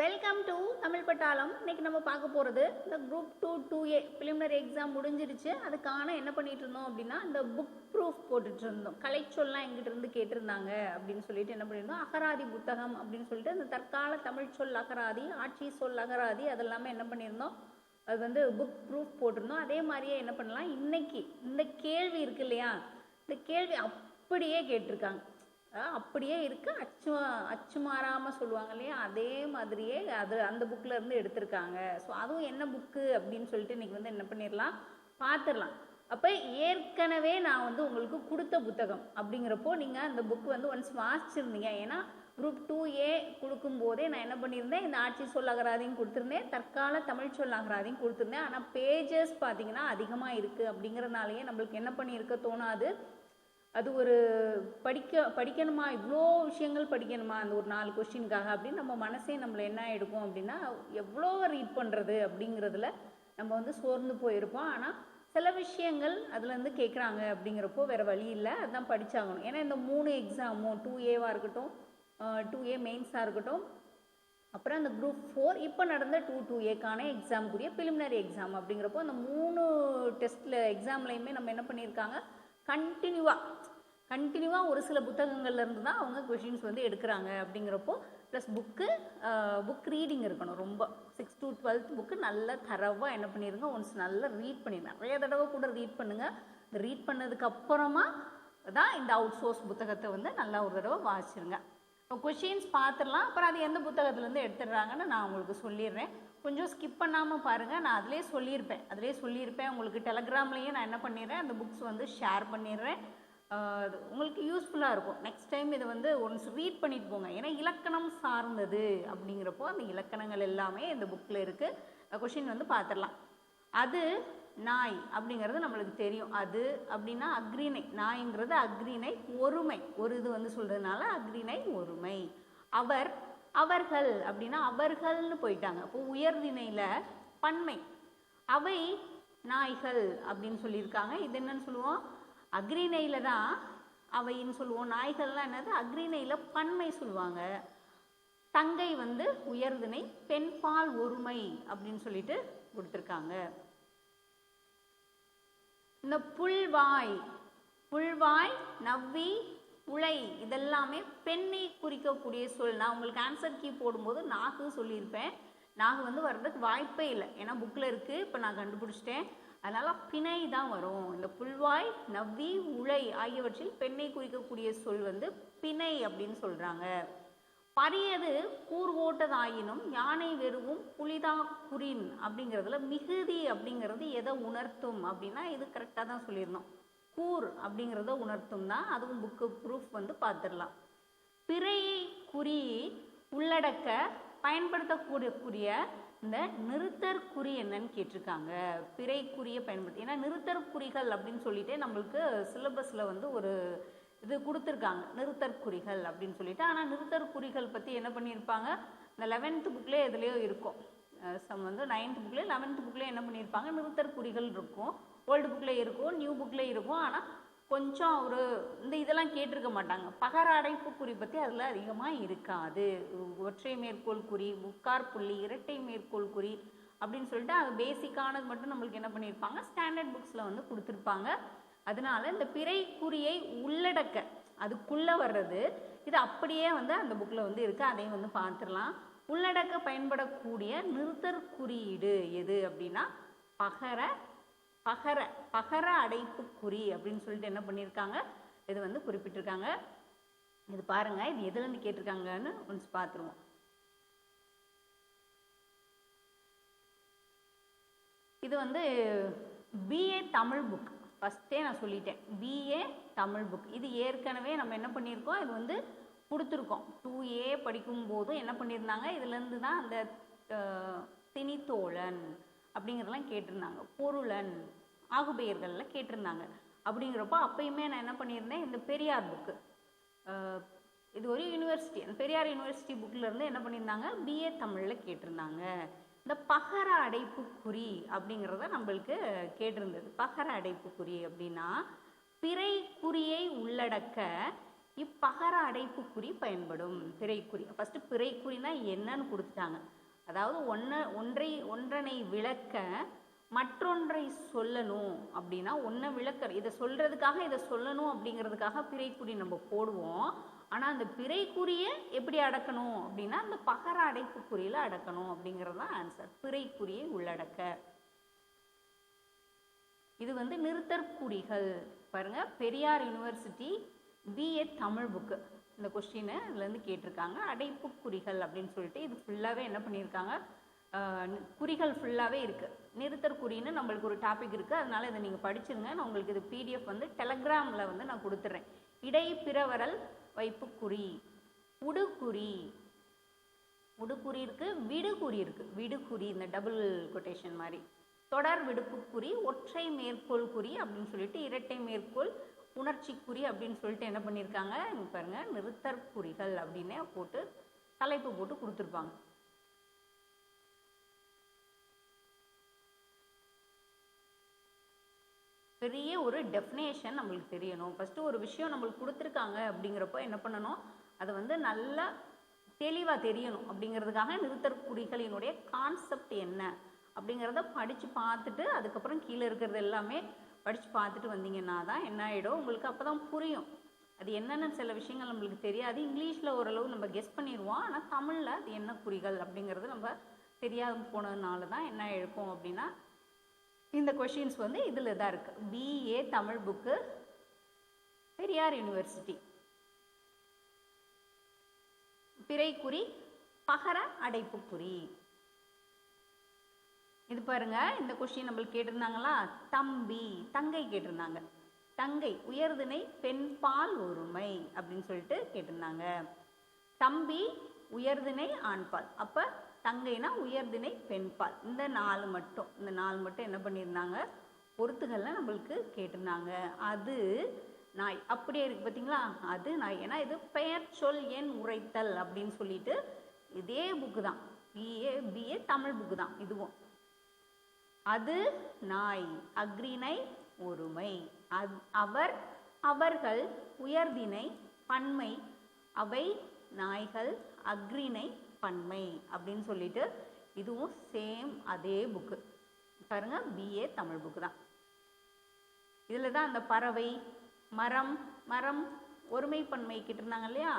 Welcome to Tamil பட்டாளம். இன்னைக்கு நம்ம பார்க்க போகிறது இந்த group two two A preliminary exam முடிஞ்சிருச்சு. அதுக்கான என்ன பண்ணிட்டு இருந்தோம் அப்படின்னா இந்த புக் ப்ரூஃப் போட்டுட்டு இருந்தோம். கலைச்சொல்லாம் எங்கிட்ட இருந்து கேட்டிருந்தாங்க அப்படின்னு சொல்லிட்டு என்ன பண்ணியிருந்தோம் அகராதி புத்தகம் அப்படின்னு சொல்லிட்டு இந்த தற்கால தமிழ் சொல் அகராதி ஆட்சி சொல் அகராதி அதெல்லாமே என்ன பண்ணியிருந்தோம் அது வந்து புக் ப்ரூஃப் போட்டிருந்தோம். அதே மாதிரியே என்ன பண்ணலாம்? இன்னைக்கு இந்த கேள்வி இருக்கு இல்லையா? இந்த கேள்வி அப்படியே கேட்டிருக்காங்க. அப்படியே இருக்கு. அச்சு அச்சு மாறாமல் சொல்லுவாங்க இல்லையா? அதே மாதிரியே அது அந்த புக்கில் இருந்து எடுத்திருக்காங்க. ஸோ அதுவும் என்ன புக்கு அப்படின்னு சொல்லிட்டு இன்னைக்கு வந்து என்ன பண்ணிடலாம் பார்த்துடலாம் அப்போ ஏற்கனவே நான் வந்து உங்களுக்கு கொடுத்த புத்தகம் அப்படிங்கிறப்போ நீங்கள் அந்த புக் வந்து ஒன்ஸ் வாசிச்சிருந்தீங்க. ஏன்னா குரூப் டூ ஏ கொடுக்கும்போதே நான் என்ன பண்ணியிருந்தேன் இந்த ஆட்சி சொல் கொடுத்துருந்தேன். தற்கால தமிழ் சொல் கொடுத்துருந்தேன். ஆனால் பேஜஸ் பார்த்தீங்கன்னா அதிகமாக இருக்குது அப்படிங்கிறனாலேயே நம்மளுக்கு என்ன பண்ணியிருக்க தோணாது. அது ஒரு படிக்க படிக்கணுமா? இவ்வளோ விஷயங்கள் படிக்கணுமா? அந்த ஒரு நாலு கொஸ்டினுக்காக அப்படின்னு நம்ம மனசே நம்மளை என்ன எடுக்கும் அப்படின்னா எவ்வளோ ரீட் பண்ணுறது அப்படிங்கிறதுல நம்ம வந்து சோர்ந்து போயிருப்போம். ஆனால் சில விஷயங்கள் அதுலேருந்து கேட்குறாங்க அப்படிங்கிறப்போ வேறு வழி இல்லை. அதுதான் படித்தாகணும் ஏன்னா இந்த மூணு எக்ஸாமும் டூ ஏவாக இருக்கட்டும் டூ ஏ மெயின்ஸாக இருக்கட்டும். அப்புறம் அந்த குரூப் ஃபோர் இப்போ நடந்த டூ டூ ஏக்கான எக்ஸாமுக்குரிய பிலிமினரி எக்ஸாம் அப்படிங்கிறப்போ அந்த மூணு டெஸ்ட்டில் எக்ஸாம்லையுமே நம்ம என்ன பண்ணியிருக்காங்க? கண்டினியூவாக கண்டினியூவாக ஒரு சில புத்தகங்கள்லேருந்து தான் அவங்க கொஷின்ஸ் வந்து எடுக்கிறாங்க அப்படிங்கிறப்போ ப்ளஸ் புக்கு புக் ரீடிங் இருக்கணும் ரொம்ப. சிக்ஸ் டு டுவெல்த் புக்கு நல்ல தரவாக என்ன பண்ணிடுங்க ஒன்ஸ் நல்லா ரீட் பண்ணிடுங்க நிறைய தடவை கூட ரீட் பண்ணுங்கள் ரீட் பண்ணதுக்கப்புறமா தான் இந்த அவுட் சோர்ஸ் புத்தகத்தை வந்து நல்லா ஒரு தடவை வாசிச்சிருங்க. கொஷின்ஸ் பார்த்துடலாம். அப்புறம் அது எந்த புத்தகத்துலேருந்து எடுத்துடுறாங்கன்னு நான் உங்களுக்கு சொல்லிடுறேன். கொஞ்சம் ஸ்கிப் பண்ணாமல் பாருங்கள் நான் அதிலே சொல்லியிருப்பேன். அதிலே சொல்லியிருப்பேன். உங்களுக்கு டெலகிராம்லேயே நான் என்ன பண்ணிடுறேன்? அந்த புக்ஸ் வந்து ஷேர் பண்ணிடுறேன். அது உங்களுக்கு யூஸ்ஃபுல்லாக இருக்கும். நெக்ஸ்ட் டைம் இதை வந்து ஒன்ஸ் ரீட் பண்ணிட்டு போங்க. ஏன்னா இலக்கணம் சார்ந்தது அப்படிங்கிறப்போ அந்த இலக்கணங்கள் எல்லாமே இந்த புக்கில் இருக்குது கொஷின் வந்து பார்த்துடலாம் அது நாய் அப்படிங்கிறது நம்மளுக்கு தெரியும். அது அப்படின்னா அக்ரிணை நாய்ங்கிறது அக்ரிணை ஒருமை. ஒரு இது வந்து சொல்கிறதுனால அக்ரிணை ஒருமை. அவர் அவர்கள் அப்படின்னா அவர்கள்னு போயிட்டாங்க. இப்போ உயர்திணையில பன்மை. அவை நாய்கள் அப்படின்னு சொல்லியிருக்காங்க. இது என்னன்னு சொல்லுவோம்? அக்ரிணையில தான் அவைன்னு சொல்லுவோம். நாய்கள்லாம் என்னது? அக்ரிணையில பன்மை சொல்லுவாங்க. தங்கை வந்து உயர்திணை பெண்பால் ஒருமை அப்படின்னு சொல்லிட்டு கொடுத்துருக்காங்க. இந்த புல்வாய் புல்வாய் நவ்வி உழை இதெல்லாமே பெண்ணை குறிக்கக்கூடிய சொல். நான் உங்களுக்கு ஆன்சர் கீ போடும்போது நாகு சொல்லியிருப்பேன். நாகு வந்து வர்றதுக்கு வாய்ப்பே இல்லை. ஏன்னா புக்கில் இருக்குது இப்போ நான் கண்டுபிடிச்சிட்டேன். அதனால் பிணை தான் வரும். இந்த புல்வாய் நவ்வி உழை ஆகியவற்றில் பெண்ணை குறிக்கக்கூடிய சொல் வந்து பிணை அப்படின்னு சொல்கிறாங்க பரியது கூர்வோட்டதாயினும் யானை வெறுவும் புலிதா குறின் அப்படிங்கிறதுல மிகுதி அப்படிங்கிறது எதை உணர்த்தும் அப்படின்னா இது கரெக்டாக தான் சொல்லியிருந்தோம். கூர் அப்படிங்கிறத உணர்த்தும் தான் அதுவும் புக்கு ப்ரூஃப் வந்து பார்த்துடலாம். பிறையை குறி உள்ளடக்க பயன்படுத்தக்கூடிய இந்த நிறுத்தற் குறி என்னன்னு கேட்டிருக்காங்க. பிறை குறியை பயன்படுத்தி ஏன்னா நிறுத்தற் குறிகள் அப்படின்னு சொல்லிட்டு நம்மளுக்கு சிலபஸில் வந்து ஒரு இது கொடுத்துருக்காங்க. நிறுத்தற் குறிகள் அப்படின்னு சொல்லிட்டு. ஆனால் நிறுத்தற் குறிகள் பற்றி என்ன பண்ணியிருப்பாங்க? இந்த லெவன்த்து புக்லேயே எதுலேயோ இருக்கும். சம் வந்து நைன்த் புக்லேயே லெவன்த் புக்லேயே என்ன பண்ணியிருப்பாங்க? நிறுத்தற் குறிகள் இருக்கும். ஓல்டு புக்கில் இருக்கும் நியூ புக்கில் இருக்கும். ஆனால் கொஞ்சம் ஒரு இந்த இதெல்லாம் கேட்டிருக்க மாட்டாங்க. பகர அடைப்பு குறி பற்றி அதில் அதிகமாக இருக்காது. ஒற்றை மேற்கோள் குறி முக்கார் புள்ளி இரட்டை மேற்கோள் குறி அப்படின்னு சொல்லிட்டு அது பேசிக்கானது மட்டும் நம்மளுக்கு என்ன பண்ணியிருப்பாங்க ஸ்டாண்டர்ட் புக்ஸில் வந்து கொடுத்துருப்பாங்க. அதனால இந்த பிறை குறியை உள்ளடக்க அதுக்குள்ளே வர்றது இது அப்படியே வந்து அந்த புக்கில் வந்து இருக்குது அதையும் வந்து பார்த்துடலாம். உள்ளடக்க பயன்படக்கூடிய நிறுத்தற் குறியீடு எது அப்படின்னா பகர பகர பகர அடைப்பு குறி அப்படின்னு சொல்லிட்டு என்ன பண்ணியிருக்காங்க? இது வந்து குறிப்பிட்டிருக்காங்க. இது பாருங்க இது எதுலேருந்து கேட்டிருக்காங்கன்னு ஒன்ஸ் பார்த்துருவோம். இது வந்து பிஏ தமிழ் புக் ஃபஸ்ட்டே நான் சொல்லிட்டேன். பிஏ தமிழ் புக் இது ஏற்கனவே நம்ம என்ன பண்ணியிருக்கோம்? இது வந்து கொடுத்துருக்கோம். டூ ஏ படிக்கும் போதும் என்ன பண்ணியிருந்தாங்க? இதுலேருந்து தான் அந்த அஹ், திணித்தோழன் அப்படிங்கிறதெல்லாம் கேட்டிருந்தாங்க. பொருளன். ஆகுபெயர்களில் கேட்டிருந்தாங்க. அப்படிங்கிறப்போ அப்பயுமே நான் என்ன பண்ணியிருந்தேன் இந்த பெரியார் புக்கு இது ஒரு யூனிவர்சிட்டி அந்த பெரியார் யூனிவர்சிட்டி புக்கிலேருந்து என்ன பண்ணியிருந்தாங்க? பிஏ தமிழில் கேட்டிருந்தாங்க. இந்த பகர அடைப்பு குறி அப்படிங்கிறத நம்மளுக்கு கேட்டிருந்தது. பகர அடைப்பு குறி அப்படின்னா பிறை குறியை உள்ளடக்க இப்பகர அடைப்புக்குறி பயன்படும். பிறைக்குறி ஃபஸ்ட்டு பிறைக்குறினா என்னன்னு கொடுத்துட்டாங்க. அதாவது ஒன்ன ஒன்றை ஒன்றனை விளக்க மற்றொன்றை சொல்லணும் அப்படின்னா ஒன்றை விளக்க இதை சொல்றதுக்காக இதை சொல்லணும் அப்படிங்கிறதுக்காக பிறைக்குறி நம்ம போடுவோம். ஆனால் அந்த பிறைக்குறியை எப்படி அடக்கணும் அப்படின்னா அந்த பகர அடைப்புக்குறியில் அடக்கணும் அப்படிங்கிறது தான் ஆன்சர் பிறைக்குறியை உள்ளடக்க. இது வந்து நிறுத்தற்குறிகள் பாருங்க Periyar university BA Tamil book இந்த கொஸ்டினை இதுலேருந்து கேட்டிருக்காங்க. அடைப்புக்குறிகள் அப்படின்னு சொல்லிட்டு இது ஃபுல்லாகவே என்ன பண்ணியிருக்காங்க? குறிகள் ஃபுல்லாகவே இருக்குது நிறுத்தற்குறின்னு நம்மளுக்கு ஒரு டாபிக் இருக்குது அதனால் இதை நீங்கள் படிச்சிருங்க. நான் உங்களுக்கு இது பிடிஎஃப் வந்து டெலகிராமில் வந்து நான் கொடுத்துட்றேன் இடை பிறவரல் வைப்புக்குறி உடுக்குறி. உடுக்குறி இருக்குது விடுகுறி இருக்குது விடுகுறி இந்த டபுள் கொட்டேஷன் மாதிரி. தொடர் விடுப்புக்குறி ஒற்றை மேற்கோள் குறி அப்படின்னு சொல்லிட்டு இரட்டை மேற்கோள் உணர்ச்சி குறி அப்படின்னு சொல்லிட்டு என்ன பண்ணியிருக்காங்க? பாருங்கள் நிறுத்தற்குறிகள் அப்படின்னே போட்டு தலைப்பு போட்டு கொடுத்துருப்பாங்க. பெரிய ஒரு டெஃபினேஷன் நம்மளுக்கு தெரியணும். ஃபஸ்ட்டு ஒரு விஷயம் நம்மளுக்கு கொடுத்துருக்காங்க அப்படிங்கிறப்போ என்ன பண்ணணும்? அதை வந்து நல்லா தெளிவாக தெரியணும். அப்படிங்கிறதுக்காக நிறுத்தற்குறிகளினுடைய கான்செப்ட் என்ன? அப்படிங்கிறத படித்து பார்த்துட்டு அதுக்கப்புறம் கீழே இருக்கிறது எல்லாமே படித்து பார்த்துட்டு வந்தீங்கன்னா தான் என்ன ஆகிடும் உங்களுக்கு அப்போ தான் புரியும். அது என்னென்ன சில விஷயங்கள் நம்மளுக்கு தெரியாது. இங்கிலீஷில் ஓரளவு நம்ம கெஸ் பண்ணிடுவோம். ஆனால் தமிழில் அது என்ன குறிகள் அப்படிங்கிறது நம்ம தெரியாமல் போனதுனால தான் என்ன இருக்கும் அப்படின்னா இந்த கொஷின்ஸ் வந்து இதில் தான் இருக்குது BA Tamil book Periyar university பிறைக்குறி பகர அடைப்புக்குறி. இது பாருங்க இந்த கொஷின் நம்மளுக்கு கேட்டிருந்தாங்களா? தம்பி தங்கை கேட்டிருந்தாங்க. தங்கை உயர்திணை பெண்பால் ஒருமை அப்படின்னு சொல்லிட்டு கேட்டிருந்தாங்க. தம்பி உயர்திணை ஆண்பால் அப்ப தங்கைனா உயர்திணை பெண்பால் இந்த நாலு மட்டும். இந்த நாலு மட்டும் என்ன பண்ணியிருந்தாங்க? பொருத்துகள்லாம் நம்மளுக்கு கேட்டிருந்தாங்க. அது நாய். அப்படியே இருக்கு பார்த்தீங்களா அது நாய். ஏன்னா இது பெயர் சொல் எண் உரைத்தல் அப்படின்னு சொல்லிட்டு இதே புக்கு தான். பிஏ பிஏ தமிழ் புக்கு தான் இதுவும். அது நாய். அக்ரிணை ஒருமை. அது அவர் அவர்கள் உயர்திணை பன்மை. அவை நாய்கள் அக்ரிணை பன்மை அப்படின்னு சொல்லிட்டு இதுவும் சேம் அதே புக்கு பாருங்க பிஏ தமிழ் புக்கு தான். இதில் தான் அந்த பறவை மரம் மரம் ஒருமை பன்மை கிட்டிருந்தாங்க இல்லையா?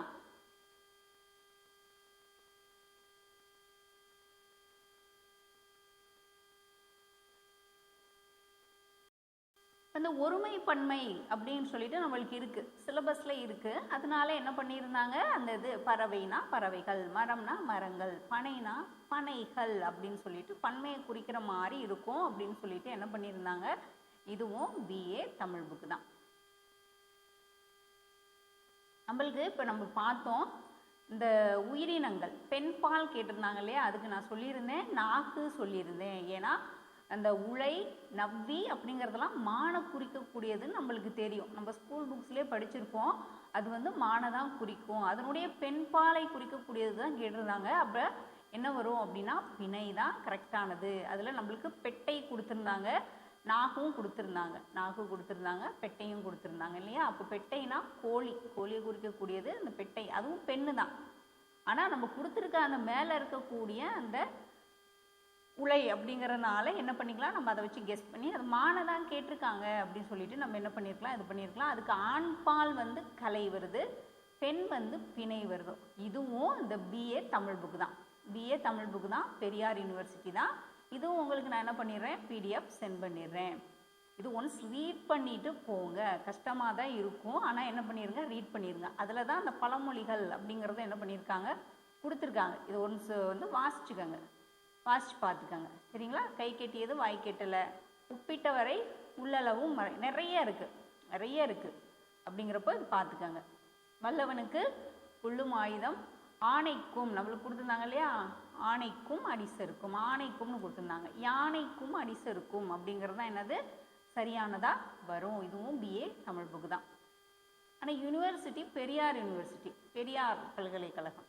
அந்த ஒருமை பன்மை அப்படின்னு சொல்லிட்டு நம்மளுக்கு இருக்கு. சிலபஸ்ல இருக்கு. அதனால என்ன பண்ணியிருந்தாங்க? அந்த இது பறவைனா பறவைகள் மரம்னா மரங்கள் பனைனா பனைகள் அப்படின்னு சொல்லிட்டு பன்மையை குறிக்கிற மாதிரி இருக்கும் அப்படின்னு சொல்லிட்டு என்ன பண்ணியிருந்தாங்க? இதுவும் பிஏ தமிழ் புக்கு தான். நம்மளுக்கு இப்போ நம்ம பார்த்தோம் இந்த உயிரினங்கள் பெண்பால் கேட்டிருந்தாங்க இல்லையா? அதுக்கு நான் சொல்லியிருந்தேன் நாக்கு சொல்லியிருந்தேன். ஏன்னா அந்த உலை நவ்வி அப்படிங்கிறதெல்லாம் மானை குறிக்கக்கூடியதுன்னு நம்மளுக்கு தெரியும். நம்ம ஸ்கூல் புக்ஸ்லேயே படிச்சிருப்போம். அது வந்து மானை தான் குறிக்கும். அதனுடைய பெண்பாலை குறிக்கக்கூடியது தான் கேட்டிருந்தாங்க. அப்போ என்ன வரும் அப்படின்னா பிணை தான் கரெக்டானது அதில் நம்மளுக்கு பெட்டை கொடுத்துருந்தாங்க. நாகும் கொடுத்துருந்தாங்க. நாகு கொடுத்துருந்தாங்க பெட்டையும் கொடுத்துருந்தாங்க இல்லையா? அப்போ பெட்டைனா கோழி. கோழியை குறிக்கக்கூடியது அந்த பெட்டை. அதுவும் பெண்ணு தான் ஆனால் நம்ம கொடுத்துருக்க அந்த மேலே இருக்கக்கூடிய அந்த உலை அப்படிங்கறதுனால என்ன பண்ணிக்கலாம்? நம்ம அதை வச்சு கெஸ் பண்ணி அது மானை தான் கேட்டிருக்காங்க அப்படின்னு சொல்லிட்டு நம்ம என்ன பண்ணியிருக்கலாம் இது பண்ணியிருக்கலாம் அதுக்கு ஆண் பால் வந்து கலை வருது பெண் வந்து பிணை வருது. இதுவும் இந்த பிஏ தமிழ் புக்கு தான். பிஏ தமிழ் புக்கு தான். பெரியார் யூனிவர்சிட்டி தான். இதுவும் உங்களுக்கு நான் என்ன பண்ணிடுறேன்? பிடிஎஃப் சென்ட் பண்ணிடுறேன். இது ஒன்ஸ் ரீட் பண்ணிட்டு போங்க. கஷ்டமாக தான் இருக்கும். ஆனால் என்ன பண்ணிடுங்க ரீட் பண்ணிடுங்க அதில் தான் அந்த பழமொழிகள் அப்படிங்கிறத என்ன பண்ணியிருக்காங்க கொடுத்துருக்காங்க. இது ஒன்ஸ் வந்து வாசிச்சுக்கோங்க. வாசிச்சு பார்த்துக்கோங்க. சரிங்களா? கை கெட்டியது வாய் கெட்டலை. உப்பிட்ட வரை உள்ளளவும் நிறைய இருக்குது நிறைய இருக்குது அப்படிங்கிறப்போ இது பார்த்துக்கோங்க. வல்லவனுக்கு புல்லும் ஆயுதம் ஆணைக்கும் நம்மளுக்கு கொடுத்துருந்தாங்க இல்லையா? ஆணைக்கும் அடிசருக்கும் ஆணைக்கும்னு கொடுத்துருந்தாங்க. யானைக்கும் அடிசருக்கும் அப்படிங்கிறது தான் என்னது? சரியானதாக வரும். இதுவும் பிஏ தமிழ் புக்கு தான். ஆனால் யூனிவர்சிட்டி பெரியார் யூனிவர்சிட்டி பெரியார் பல்கலைக்கழகம்.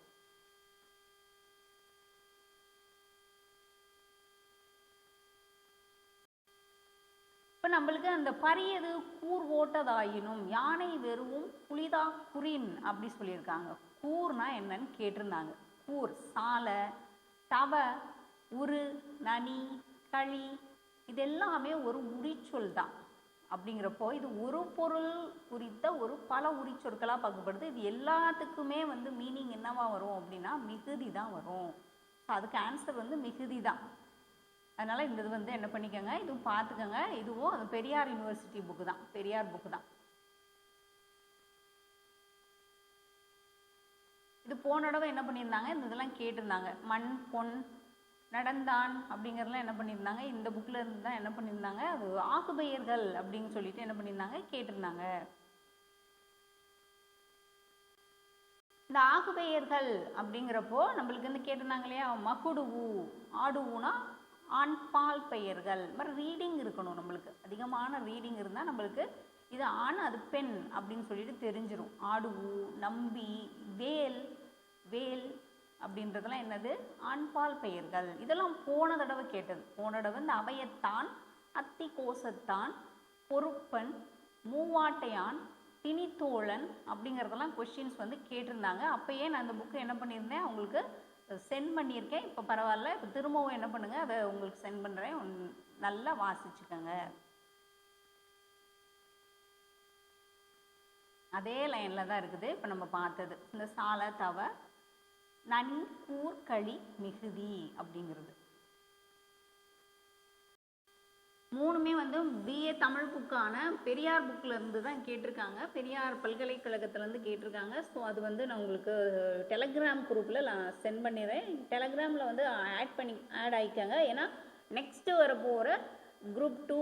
இப்போ நம்மளுக்கு அந்த பரியது கூர் ஓட்டதாயினும் யானை வெறுவும் புலிதா குறின் அப்படி சொல்லியிருக்காங்க. கூர்னா என்னன்னு கேட்டிருந்தாங்க. கூர் சாலை தவ உரு நனி களி இது எல்லாமே ஒரு உரிச்சொல் தான். அப்படிங்கிறப்போ இது ஒரு பொருள் குறித்த ஒரு பல உரிச்சொற்களாக பார்க்கப்படுது இது எல்லாத்துக்குமே வந்து மீனிங் என்னவா வரும் அப்படின்னா மிகுதி தான் வரும். ஸோ அதுக்கு ஆன்சர் வந்து மிகுதி தான். அதனால் இந்த இது வந்து என்ன பண்ணிக்கோங்க இதுவும் பார்த்துக்கோங்க இதுவும் அந்த பெரியார் யூனிவர்சிட்டி புக்கு தான். பெரியார் புக்கு தான். இது போன தடவை என்ன பண்ணியிருந்தாங்க இந்த இதெல்லாம் கேட்டிருந்தாங்க. மண் பொன் நடந்தான் அப்படிங்கிறதெல்லாம் என்ன பண்ணியிருந்தாங்க இந்த புக்கில் இருந்து தான் என்ன பண்ணியிருந்தாங்க அது ஆக்குபெயர்கள் அப்படின்னு சொல்லிட்டு என்ன பண்ணியிருந்தாங்க கேட்டிருந்தாங்க. இந்த ஆகுபெயர்கள் அப்படிங்கிறப்போ நம்மளுக்கு வந்து கேட்டிருந்தாங்க இல்லையா மகுடுவு ஆடுவுனா ஆண் பால் பெயர்கள். இந்த மாதிரி ரீடிங் இருக்கணும் நம்மளுக்கு. அதிகமான ரீடிங் இருந்தால் நம்மளுக்கு இது ஆண் அது பெண் அப்படின்னு சொல்லிட்டு தெரிஞ்சிடும் ஆடுவு நம்பி வேல் வேல் அப்படின்றதெல்லாம் என்னது? ஆண்பால் பெயர்கள். இதெல்லாம் போன தடவை கேட்டது. போன தடவை இந்த அவையத்தான் அத்தி கோசத்தான் பொறுப்பன் மூவாட்டையான் திணித்தோழன் அப்படிங்கிறதெல்லாம் கொஷின்ஸ் வந்து கேட்டிருந்தாங்க. அப்போயே நான் அந்த புக்கு என்ன பண்ணியிருந்தேன்? அவங்களுக்கு சென்ட் பண்ணியிருக்கேன். இப்போ பரவாயில்ல. இப்போ திரும்பவும் என்ன பண்ணுங்க அதை உங்களுக்கு சென்ட் பண்ணுறேன் நல்லா வாசிச்சுக்கோங்க. அதே லைனில் தான் இருக்குது. இப்போ நம்ம பார்த்தது. இந்த சாலை தவ நன் கூர் களி மிகுதி அப்படிங்கிறது. மூணுமே வந்து பிஏ தமிழ் புக்கான பெரியார் புக்கில் இருந்து தான் கேட்டிருக்காங்க. பெரியார் பல்கலைக்கழகத்துலேருந்து கேட்டிருக்காங்க. ஸோ அது வந்து நான் உங்களுக்கு டெலகிராம் குரூப்பில் நான் சென்ட் பண்ணிடுறேன். டெலகிராமில் வந்து ஆட் பண்ணி ஆட் ஆகிக்காங்க ஏன்னா நெக்ஸ்ட்டு வர போகிற குரூப் டூ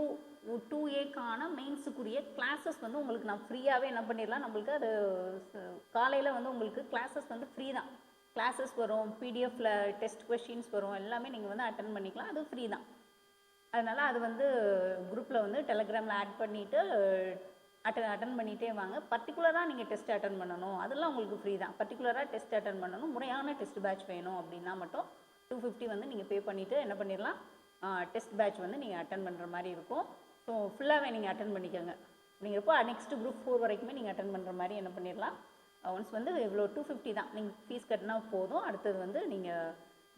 டூ ஏக்கான மெயின்ஸுக்குரிய கிளாஸஸ் வந்து உங்களுக்கு நான் ஃப்ரீயாகவே என்ன பண்ணிடலாம்? நம்மளுக்கு அது காலையில் வந்து உங்களுக்கு கிளாஸஸ் வந்து ஃப்ரீ தான் கிளாஸஸ் வரும் பிடிஎஃப்பில் டெஸ்ட் கொஷின்ஸ் வரும் எல்லாமே நீங்கள் வந்து அட்டன் பண்ணிக்கலாம். அது ஃப்ரீ தான் அதனால் அது வந்து குரூப்பில் வந்து டெலகிராமில் ஆட் பண்ணிவிட்டு அட்டன் அட்டன் பண்ணிகிட்டே வாங்க. பர்டிகுலராக நீங்கள் டெஸ்ட் அட்டன் பண்ணணும். அதெல்லாம் உங்களுக்கு ஃப்ரீ தான். பர்டிகுலராக டெஸ்ட் அட்டன் பண்ணணும். முறையான டெஸ்ட் பேட்ச் வேணும் அப்படின்னா மட்டும் டூ ஃபிஃப்டி வந்து நீங்கள் பே பண்ணிவிட்டு என்ன பண்ணிடலாம்? டெஸ்ட் பேட்ச் வந்து நீங்கள் அட்டன் பண்ணுற மாதிரி இருக்கும். ஸோ ஃபுல்லாகவே நீங்கள் அட்டன் பண்ணிக்கோங்க. அப்படிங்கிறப்போ நெக்ஸ்ட் குரூப் ஃபோர் வரைக்குமே நீங்கள் அட்டன் பண்ணுற மாதிரி என்ன பண்ணிடலாம்? ஒன்ஸ் வந்து இவ்வளோ டூ ஃபிஃப்டி தான். நீங்கள் ஃபீஸ் கட்டினா போதும். அடுத்தது வந்து நீங்கள்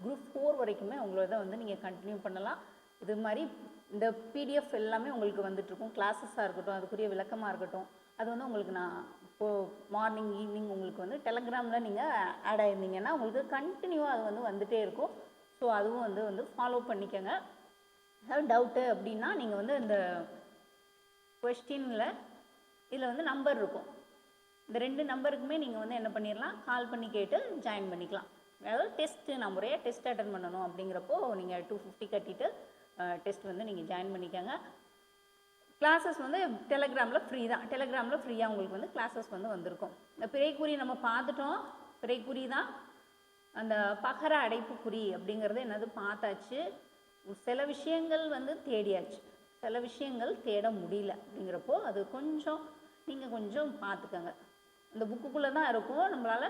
குரூப் ஃபோர் வரைக்குமே உங்களோட வந்து நீங்கள் கண்டினியூ பண்ணலாம். இது மாதிரி இந்த பிடிஎஃப் எல்லாமே உங்களுக்கு வந்துட்டுருக்கும் கிளாஸஸாக இருக்கட்டும் அதுக்குரிய விளக்கமாக இருக்கட்டும். அது வந்து உங்களுக்கு நான் இப்போது மார்னிங் ஈவினிங் உங்களுக்கு வந்து டெலகிராமில் நீங்கள் ஆட் ஆயிருந்தீங்கன்னா உங்களுக்கு கண்டினியூவாக அது வந்து வந்துகிட்டே இருக்கும். ஸோ அதுவும் வந்து வந்து ஃபாலோ பண்ணிக்கோங்க. ஏதாவது டவுட்டு அப்படின்னா நீங்கள் வந்து இந்த கொஸ்டினில் இதில் வந்து நம்பர் இருக்கும். இந்த ரெண்டு நம்பருக்குமே நீங்கள் வந்து என்ன பண்ணிடலாம் கால் பண்ணி கேட்டு ஜாயின் பண்ணிக்கலாம். அதாவது டெஸ்ட்டு நான் முறையாக டெஸ்ட் அட்டன் பண்ணணும் அப்படிங்கிறப்போ நீங்கள் டூ ஃபிஃப்டி கட்டிட்டு டெஸ்ட் வந்து நீங்கள் ஜாயின் பண்ணிக்கோங்க. கிளாஸஸ் வந்து டெலகிராமில் ஃப்ரீ தான். டெலகிராமில் ஃப்ரீயாக உங்களுக்கு வந்து கிளாஸஸ் வந்து வந்திருக்கும். இந்த பிறைக்குறி நம்ம பார்த்துட்டோம். பிறைக்குறி தான். அந்த பகர அடைப்புக்குறி அப்படிங்கிறது என்னது பார்த்தாச்சு. சில விஷயங்கள் வந்து தேடியாச்சு. சில விஷயங்கள் தேட முடியல அப்படிங்கிறப்போ அது கொஞ்சம் நீங்கள் கொஞ்சம் பார்த்துக்கோங்க. இந்த புக்குக்குள்ளே தான் இருக்கும். நம்மளால்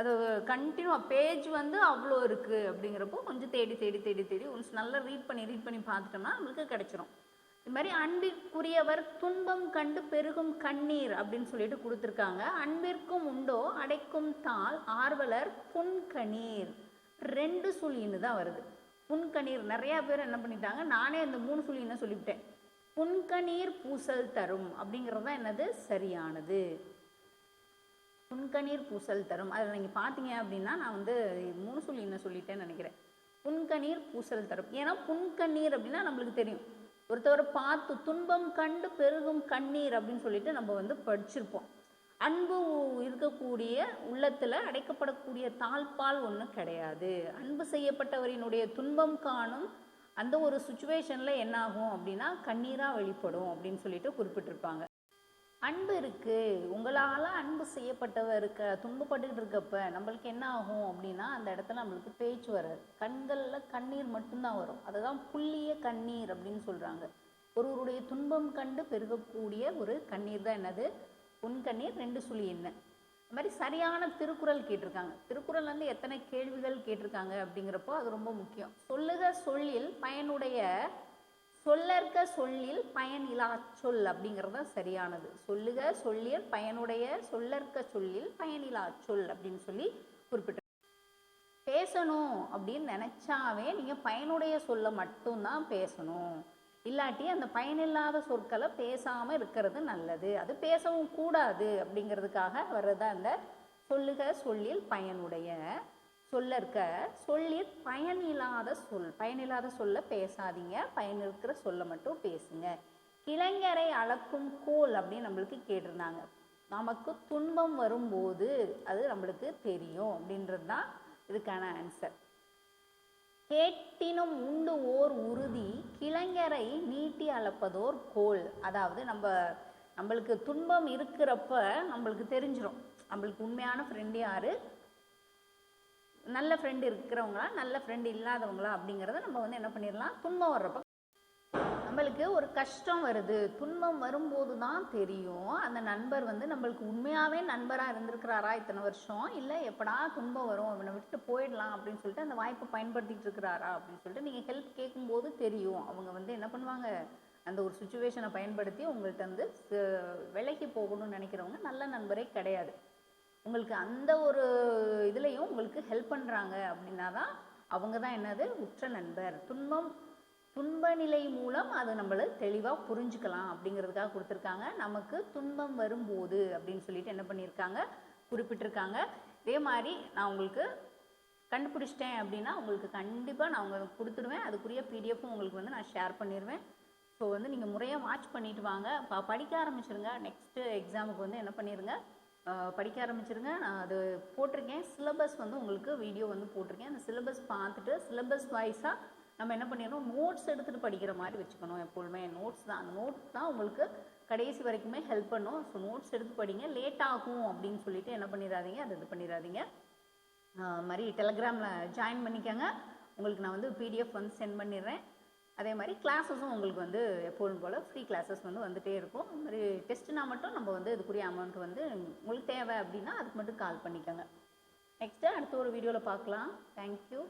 அது கண்டினியூவாக பேஜ் வந்து அவ்வளோ இருக்குது அப்படிங்கிறப்போ கொஞ்சம் தேடி தேடி தேடி தேடி ஒன்ஸ் நல்லா ரீட் பண்ணி ரீட் பண்ணி பார்த்துட்டோம்னா நம்மளுக்கு கிடைச்சிரும். இது மாதிரி அன்பிற்குரியவர் துன்பம் கண்டு பெருகும் கண்ணீர் அப்படின்னு சொல்லிட்டு கொடுத்துருக்காங்க. அன்பிற்கும் உண்டோ அடைக்கும் தாள் ஆர்வலர் புன்கணீர். ரெண்டு சுழின்னு தான் வருது. புன்கணீர் நிறையா பேர் என்ன பண்ணிட்டாங்க நானே அந்த மூணு சுழின்னு சொல்லிவிட்டேன். புன்கணீர் பூசல் தரும் அப்படிங்கிறது தான் என்னது? சரியானது. புன்கணீர் பூசல் தரும். அதில் நீங்கள் பார்த்தீங்க அப்படின்னா நான் வந்து மூணு சொல்லி என்ன சொல்லிட்டேன்னு நினைக்கிறேன். புன்கணீர் பூசல் தரும். ஏன்னா புன்கண்ணீர் அப்படின்னா நம்மளுக்கு தெரியும். ஒருத்தவரை பார்த்து துன்பம் கண்டு பெருகும் கண்ணீர் அப்படின்னு சொல்லிட்டு நம்ம வந்து படிச்சிருப்போம். அன்பு இருக்கக்கூடிய உள்ளத்தில் அடைக்கப்படக்கூடிய தாழ்பால் ஒன்றும் கிடையாது. அன்பு செய்யப்பட்டவரினுடைய துன்பம் காணும் அந்த ஒரு சுச்சுவேஷனில் என்னாகும் அப்படின்னா கண்ணீராக வெளிப்படும் அப்படின்னு சொல்லிட்டு குறிப்பிட்டிருப்பாங்க. அன்பு இருக்கு. உங்களால் அன்பு செய்யப்பட்டவர் இருக்க துன்பப்பட்டுக்கிட்டு இருக்கப்ப நம்மளுக்கு என்ன ஆகும் அப்படின்னா அந்த இடத்துல நம்மளுக்கு பேச்சு வராது. கண்களில் கண்ணீர் மட்டும்தான் வரும். அதுதான் புள்ளிய கண்ணீர் அப்படின்னு சொல்கிறாங்க ஒருவருடைய துன்பம் கண்டு பெருகக்கூடிய ஒரு கண்ணீர் தான் என்னது? உன் கண்ணீர் ரெண்டு சுழி என்ன அது மாதிரி சரியான திருக்குறள் கேட்டிருக்காங்க. திருக்குறள் வந்து எத்தனை கேள்விகள் கேட்டிருக்காங்க அப்படிங்கிறப்போ அது ரொம்ப முக்கியம். சொல்லுக சொல்லில் பயனுடைய சொல்லற்க சொல்லில் பயனிலா சொல் அப்படிங்கிறது தான் சரியானது. சொல்லுக சொல்லியல் பயனுடைய சொல்லற்க சொல்லில் பயனிலா சொல் அப்படின்னு சொல்லி குறிப்பிட்டு பேசணும் அப்படின்னு நினச்சாவே நீங்கள் பயனுடைய சொல்ல மட்டும்தான் பேசணும். இல்லாட்டி அந்த பயனில்லாத சொற்களை பேசாமல் இருக்கிறது நல்லது. அது பேசவும் கூடாது அப்படிங்கிறதுக்காக வர்றதா அந்த சொல்லுக சொல்லில் பயனுடைய சொல்ல இருக்க சொல்லில் பயனில்லாத சொல் பயனில்லாத சொல்ல பேசாதீங்க. பயன் இருக்கிற சொல்ல மட்டும் பேசுங்க. கிளைஞரை அளக்கும் கோல் அப்படின்னு நம்மளுக்கு கேட்டிருந்தாங்க. நமக்கு துன்பம் வரும்போது அது நம்மளுக்கு தெரியும் அப்படின்றது தான் இதுக்கான ஆன்சர் கேட்டினும் உண்டு ஓர் உறுதி கிளைஞரை நீட்டி அளப்பதோர் கோல். அதாவது நம்ம நம்மளுக்கு துன்பம் இருக்கிறப்ப நம்மளுக்கு தெரிஞ்சிடும் நம்மளுக்கு உண்மையான ஃப்ரெண்டு யாரு? நல்ல ஃப்ரெண்டு இருக்கிறவங்களா நல்ல ஃப்ரெண்டு இல்லாதவங்களா அப்படிங்கிறத நம்ம வந்து என்ன பண்ணிடலாம் துன்பம் வர்றப்ப நம்மளுக்கு ஒரு கஷ்டம் வருது. துன்பம் வரும்போது தான் தெரியும். அந்த நண்பர் வந்து நம்மளுக்கு உண்மையாகவே நண்பராக இருந்திருக்கிறாரா இத்தனை வருஷம்? இல்லை எப்படா துன்பம் வரும்? அவனை விட்டுட்டு போயிடலாம் அப்படின்னு சொல்லிட்டு அந்த வாய்ப்பை பயன்படுத்திட்டு இருக்கிறாரா அப்படின்னு சொல்லிட்டு நீங்கள் ஹெல்ப் கேட்கும்போது தெரியும். அவங்க வந்து என்ன பண்ணுவாங்க? அந்த ஒரு சுச்சுவேஷனை பயன்படுத்தி உங்கள்கிட்ட வந்து விலகி போகணும்னு நினைக்கிறவங்க நல்ல நண்பரே கிடையாது. உங்களுக்கு அந்த ஒரு இதுலேயும் உங்களுக்கு ஹெல்ப் பண்ணுறாங்க அப்படின்னா தான் அவங்க தான் என்னது? உற்ற நண்பர். துன்பம் துன்ப நிலை மூலம் அது நம்மள தெளிவாக புரிஞ்சுக்கலாம் அப்படிங்கிறதுக்காக கொடுத்துருக்காங்க. நமக்கு துன்பம் வரும்போது அப்படின்னு சொல்லிட்டு என்ன பண்ணியிருக்காங்க? குறிப்பிட்டிருக்காங்க. இதே மாதிரி நான் உங்களுக்கு கண்டுபிடிச்சிட்டேன் அப்படின்னா உங்களுக்கு கண்டிப்பாக நான் உங்களுக்கு கொடுத்துடுவேன் அதுக்குரிய பிடிஎஃப்பும் உங்களுக்கு வந்து நான் ஷேர் பண்ணிடுவேன் ஸோ வந்து நீங்கள் முறையாக வாட்ச் பண்ணிட்டு வாங்க. ப- படிக்க ஆரம்பிச்சிருங்க. நெக்ஸ்ட்டு எக்ஸாமுக்கு வந்து என்ன பண்ணிடுங்க படிக்க ஆரம்பிச்சிருங்க. நான் அது போட்டிருக்கேன். சிலபஸ் வந்து உங்களுக்கு வீடியோ வந்து போட்டிருக்கேன். அந்த சிலபஸ் பார்த்துட்டு சிலபஸ் வைஸாக நம்ம என்ன பண்ணிடணும்? நோட்ஸ் எடுத்துகிட்டு படிக்கிற மாதிரி வச்சுக்கணும் எப்பொழுதுமே. நோட்ஸ் தான். அந்த நோட்ஸ் தான் உங்களுக்கு கடைசி வரைக்குமே ஹெல்ப் பண்ணும். ஸோ நோட்ஸ் எடுத்து படிங்க. லேட் ஆகும் அப்படின்னு சொல்லிட்டு என்ன பண்ணிடாதீங்க? அதை இது பண்ணிடாதீங்க. மாதிரி டெலகிராமில் ஜாயின் பண்ணிக்கோங்க. உங்களுக்கு நான் வந்து பிடிஎஃப் வந்து சென்ட் பண்ணிடுறேன். அதே மாதிரி கிளாஸஸும் உங்களுக்கு வந்து எப்போதும் போல் ஃப்ரீ கிளாஸஸ் வந்து வந்துகிட்டே இருக்கும். அது மாதிரி டெஸ்ட்டுனா மட்டும் நம்ம வந்து இதுக்குரிய அமௌண்ட் வந்து உங்களுக்கு தேவை அப்படின்னா அதுக்கு மட்டும் கால் பண்ணிக்கோங்க. நெக்ஸ்ட்டு அடுத்த ஒரு வீடியோவில் பார்க்கலாம். தேங்க்யூ